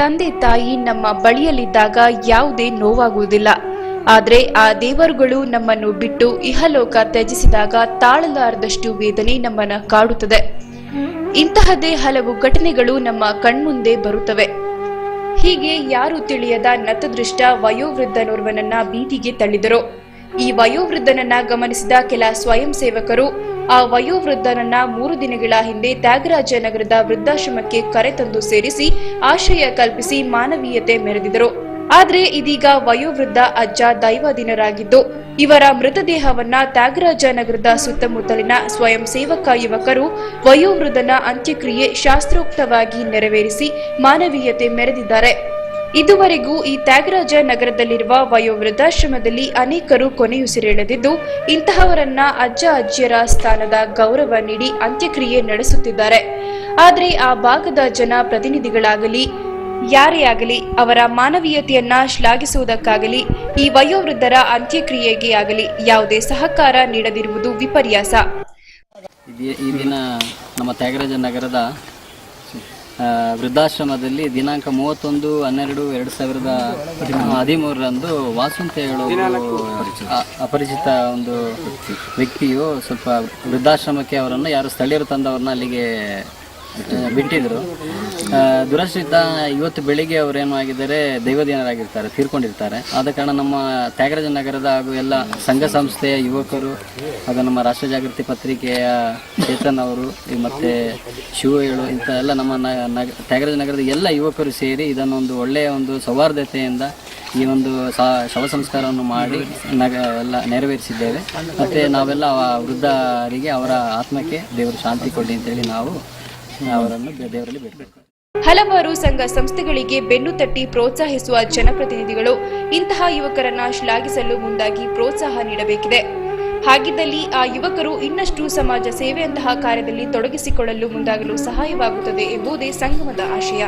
ತಂದೆ ತಾಯಿ ನಮ್ಮ ಬಳಿಯಲ್ಲಿದ್ದಾಗ ಯಾವುದೇ ನೋವಾಗುವುದಿಲ್ಲ. ಆದರೆ ಆ ದೇವರುಗಳು ನಮ್ಮನ್ನು ಬಿಟ್ಟು ಇಹಲೋಕ ತ್ಯಜಿಸಿದಾಗ ತಾಳಲಾರದಷ್ಟು ವೇದನೆ ನಮ್ಮನ್ನ ಕಾಡುತ್ತದೆ. ಇಂತಹದೇ ಹಲವು ಘಟನೆಗಳು ನಮ್ಮ ಕಣ್ಮುಂದೆ ಬರುತ್ತವೆ. ಹೀಗೆ ಯಾರು ತಿಳಿಯದ ನತದೃಷ್ಟ ವಯೋವೃದ್ಧನೋರ್ವನನ್ನ ಬೀದಿಗೆ ತಳ್ಳಿದರು. ಈ ವಯೋವೃದ್ಧನನ್ನ ಗಮನಿಸಿದ ಕೆಲ ಸ್ವಯಂ ಸೇವಕರು, ಆ ವಯೋವೃದ್ಧನನ್ನ ಮೂರು ದಿನಗಳ ಹಿಂದೆ ತ್ಯಾಗರಾಜ ನಗರದ ವೃದ್ಧಾಶ್ರಮಕ್ಕೆ ಕರೆತಂದು ಸೇರಿಸಿ ಆಶ್ರಯ ಕಲ್ಪಿಸಿ ಮಾನವೀಯತೆ ಮೆರೆದಿದರು ಆದರೆ ಇದೀಗ ವಯೋವೃದ್ಧ ಅಜ್ಜ ದೈವಾಧೀನರಾಗಿದ್ದು, ಇವರ ಮೃತದೇಹವನ್ನ ತ್ಯಾಗರಾಜ ನಗರದ ಸುತ್ತಮುತ್ತಲಿನ ಸ್ವಯಂ ಸೇವಕ ಯುವಕರು ವಯೋವೃದ್ಧನ ಅಂತ್ಯಕ್ರಿಯೆ ಶಾಸ್ತ್ರೋಕ್ತವಾಗಿ ನೆರವೇರಿಸಿ ಮಾನವೀಯತೆ ಮೆರೆದಿದ್ದಾರೆ. ಇದುವರೆಗೂ ಈ ತ್ಯಾಗರಾಜ ನಗರದಲ್ಲಿರುವ ವಯೋವೃದ್ಧಾಶ್ರಮದಲ್ಲಿ ಅನೇಕರು ಕೊನೆಯುಸಿರೆಳೆದಿದ್ದು ಇಂತಹವರನ್ನ ಅಜ್ಜ ಅಜ್ಜಿಯರ ಸ್ಥಾನದ ಗೌರವ ನೀಡಿ ಅಂತ್ಯಕ್ರಿಯೆ ನಡೆಸುತ್ತಿದ್ದಾರೆ. ಆದರೆ ಆ ಭಾಗದ ಜನ ಪ್ರತಿನಿಧಿಗಳಾಗಲಿ, ಯಾರೇ ಆಗಲಿ, ಅವರ ಮಾನವೀಯತೆಯನ್ನ ಶ್ಲಾಘಿಸುವುದಕ್ಕಾಗಲಿ, ಈ ವಯೋವೃದ್ಧರ ಅಂತ್ಯಕ್ರಿಯೆಗೆ ಆಗಲಿ ಯಾವುದೇ ಸಹಕಾರ ನೀಡದಿರುವುದು ವಿಪರ್ಯಾಸ. ಈ ದಿನ ನಮ್ಮ ತ್ಯಾಗರಾಜ ನಗರದ ವೃದ್ಧಾಶ್ರಮದಲ್ಲಿ ದಿನಾಂಕ ಮೂವತ್ತೊಂದು, ಹನ್ನೆರಡು, ಎರಡು ಸಾವಿರದ ಹದಿಮೂರರಂದು ವಾಸು ಅಂತ ಹೇಳೋ ಅಪರಿಚಿತ ಒಂದು ವ್ಯಕ್ತಿಯು ಸ್ವಲ್ಪ ವೃದ್ಧಾಶ್ರಮಕ್ಕೆ ಅವರನ್ನು ಯಾರು ಸ್ಥಳೀಯರು ತಂದವ್ರನ್ನ ಅಲ್ಲಿಗೆ ಬಿಟ್ಟಿದ್ರು. ದುರಶ್ರಿತ ಇವತ್ತು ಬೆಳಿಗ್ಗೆ ಏನು ಆಗಿದ್ದಾರೆ, ದೈವದೀನರಾಗಿರ್ತಾರೆ, ತೀರ್ಕೊಂಡಿರ್ತಾರೆ. ಆದ ಕಾರಣ ನಮ್ಮ ತ್ಯಾಗರಾಜ ನಗರದ ಹಾಗೂ ಎಲ್ಲ ಸಂಘ ಸಂಸ್ಥೆಯ ಯುವಕರು ಹಾಗೂ ನಮ್ಮ ರಾಷ್ಟ್ರ ಜಾಗೃತಿ ಪತ್ರಿಕೆಯ ಚೇತನ್ ಅವರು ಮತ್ತೆ ಶಿವಗಳು ಇಂಥ ಎಲ್ಲ ನಮ್ಮ ನಗ ತ್ಯಾಗರಾಜ ನಗರದ ಎಲ್ಲ ಯುವಕರು ಸೇರಿ ಇದನ್ನೊಂದು ಒಳ್ಳೆಯ ಒಂದು ಸೌಹಾರ್ದತೆಯಿಂದ ಈ ಒಂದು ಶವ ಸಂಸ್ಕಾರವನ್ನು ಮಾಡಿ ನಗ, ಎಲ್ಲ ನೆರವೇರಿಸಿದ್ದೇವೆ. ಮತ್ತು ನಾವೆಲ್ಲ ವೃದ್ಧರಿಗೆ ಅವರ ಆತ್ಮಕ್ಕೆ ದೇವರು ಶಾಂತಿ ಕೊಡಿ ಅಂತೇಳಿ ನಾವು ಹಲವಾರು ಸಂಘ ಸಂಸ್ಥೆಗಳಿಗೆ ಬೆನ್ನು ತಟ್ಟಿ ಪ್ರೋತ್ಸಾಹಿಸುವ ಜನಪ್ರತಿನಿಧಿಗಳು ಇಂತಹ ಯುವಕರನ್ನ ಶ್ಲಾಘಿಸಲು ಮುಂದಾಗಿ ಪ್ರೋತ್ಸಾಹ ನೀಡಬೇಕಿದೆ. ಹಾಗಿದ್ದಲ್ಲಿ ಆ ಯುವಕರು ಇನ್ನಷ್ಟು ಸಮಾಜ ಸೇವೆಯಂತಹ ಕಾರ್ಯದಲ್ಲಿ ತೊಡಗಿಸಿಕೊಳ್ಳಲು ಮುಂದಾಗಲು ಸಹಾಯವಾಗುತ್ತದೆ ಎಂಬುದೇ ಸಂಗಮದ ಆಶಯ.